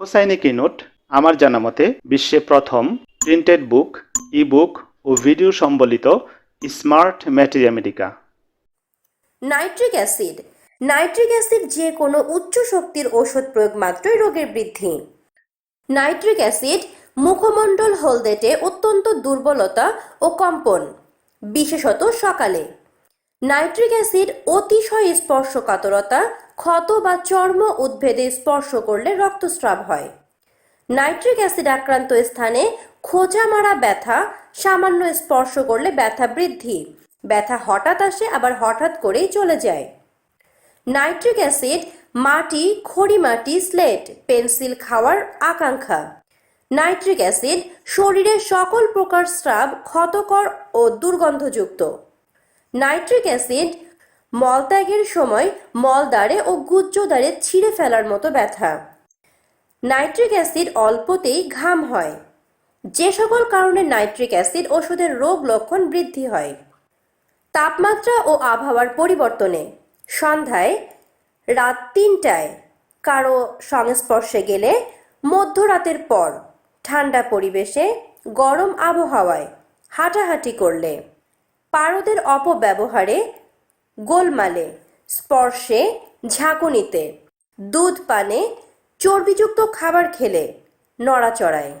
Hussaini keynote আমার জানা মতে বিশ্বে প্রথম প্রিন্টেড বুক ই বুক ও ভিডিও সম্বলিত smart materia medica nitric acid nitric acid যে কোনো উচ্চ শক্তির ওষুধ প্রয়োগ মাত্রই রোগের বৃদ্ধি। নাইট্রিক অ্যাসিড মুখমণ্ডল হলদেটে অত্যন্ত দুর্বলতা ও কম্পন, বিশেষত সকালে। নাইট্রিক অ্যাসিড অতিশয় স্পর্শকাতরতা, ক্ষত বা চর্ম উদ্ভেদে স্পর্শ করলে রক্তস্রাব হয়। নাইট্রিক অ্যাসিড আক্রান্ত স্থানে খোঁচা মারা ব্যথা, সামান্য স্পর্শ করলে ব্যথা বৃদ্ধি, ব্যথা হঠাৎ আসে আবার হঠাৎ করেই চলে যায়। নাইট্রিক অ্যাসিড মাটি, খড়ি মাটি, স্লেট, পেন্সিল খাওয়ার আকাঙ্ক্ষা। নাইট্রিক অ্যাসিড শরীরের সকল প্রকার স্রাব, ক্ষতকর ও দুর্গন্ধযুক্ত। নাইট্রিক অ্যাসিড মলত্যাগের সময় মলদ্বারে ও গুজ্জদ্বারে ছিঁড়ে ফেলার মতো ব্যথা। নাইট্রিক অ্যাসিড অল্পতেই ঘাম হয়। যে সকল কারণে নাইট্রিক অ্যাসিড ওষুধের রোগ লক্ষণ বৃদ্ধি হয়। তাপমাত্রা ও আবহাওয়ার পরিবর্তনে সন্ধ্যায় রাত তিনটায় কারও সংস্পর্শে গেলে মধ্যরাতের পর ঠান্ডা পরিবেশে গরম আবহাওয়ায় হাঁটাহাঁটি করলে পারদের অপব্যবহারে গোলমালে স্পর্শে ঝাঁকুনিতে দুধ পানে চর্বিযুক্ত খাবার খেলে নড়াচড়ায়।